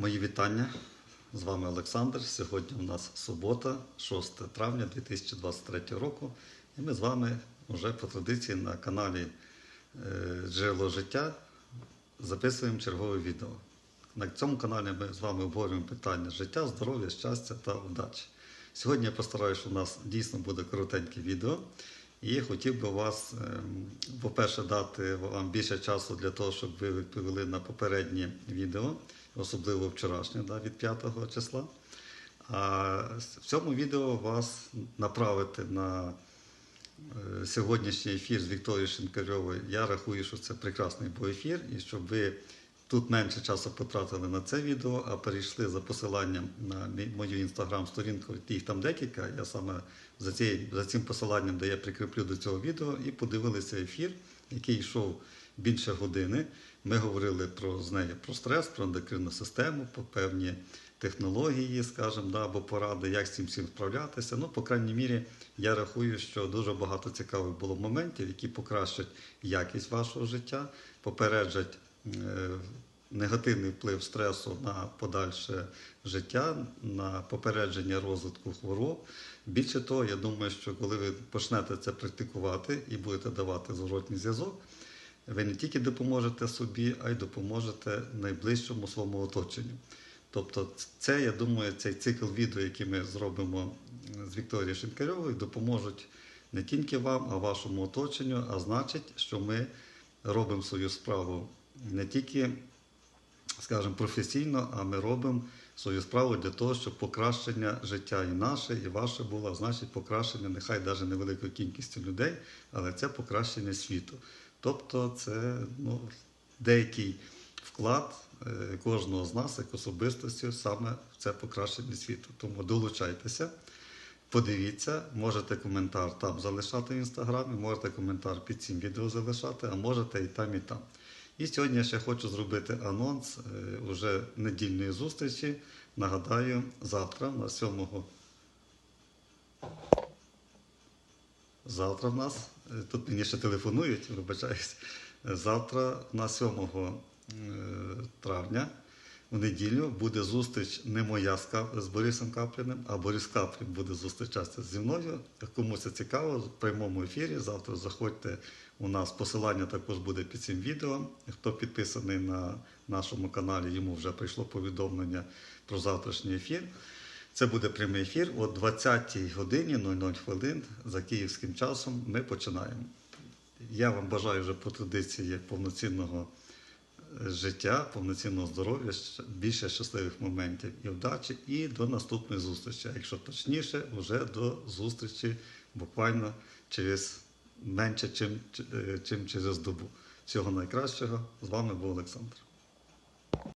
Мої вітання. З вами Олександр. Сьогодні у нас субота, 6 травня 2023 року. І ми з вами вже по традиції на каналі е, Джерело життя записуємо чергове відео. На цьому каналі ми з вами обговорюємо питання життя, здоров'я, щастя та удачі. Сьогодні я постараюся, що у нас дійсно буде коротеньке відео. І хотів би вас, ем, по-перше, дати вам більше часу для того, щоб ви відповіли на попереднє відео, особливо вчорашнє, да, від 5 числа. А в цьому відео вас направити на е, сьогоднішній ефір з Вікторією Шинкарьовою. Я рахую, що це прекрасний був ефір, і щоб ви тут менше часу потратили на це відео, а перейшли за посиланням на мою інстаграм-сторінку, їх там декілька. Я саме за, цією, за цим посиланням, де я прикріплю до цього відео, і подивилися ефір, який йшов більше години. Ми говорили про з нею про стрес, про ендокринну систему, про певні технології, скажімо, да, або поради, як з цим всім справлятися. Ну, по крайній мірі, я рахую, що дуже багато цікавих було моментів, які покращать якість вашого життя, попереджать е, негативний вплив стресу на подальше життя, на попередження розвитку хвороб. Більше того, я думаю, що коли ви почнете це практикувати і будете давати зворотній зв'язок, ви не тільки допоможете собі, а й допоможете найближчому своєму оточенню. Тобто, це, я думаю, цей цикл відео, який ми зробимо з Вікторією Шинкарьовою, допоможуть не тільки вам, а вашому оточенню. А значить, що ми робимо свою справу не тільки, скажімо, професійно, а ми робимо свою справу для того, щоб покращення життя і наше, і ваше було, значить, покращення нехай навіть невеликою кількістю людей, але це покращення світу. Тобто, це ну, деякий вклад е, кожного з нас як особистості саме в це покращення світу. Тому долучайтеся. Подивіться, можете коментар там залишати в інстаграмі, можете коментар під цим відео залишати, а можете і там, і там. І сьогодні я ще хочу зробити анонс е, уже недільної зустрічі. Нагадаю, завтра на 7 Завтра в нас, е, тут мені ще телефонують, вибачаюсь. Завтра на 7 е, травня в неділю буде зустріч не моя з, Борисом Капліним, а Борис Каплін буде зустрічатися зі мною. Кому це цікаво, в прямому ефірі. Завтра заходьте. У нас посилання також буде під цим відео. Хто підписаний на нашому каналі, йому вже прийшло повідомлення про завтрашній ефір. Це буде прямий ефір о 20 годині 00 хвилин за київським часом. Ми починаємо. Я вам бажаю вже по традиції повноцінного життя, повноцінного здоров'я, більше щасливих моментів і вдачі. І до наступної зустрічі. А якщо точніше, вже до зустрічі буквально через менше, чим, чим через добу. Всього найкращого. З вами був Олександр.